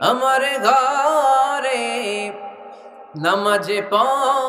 আমার ঘরে নামাজে প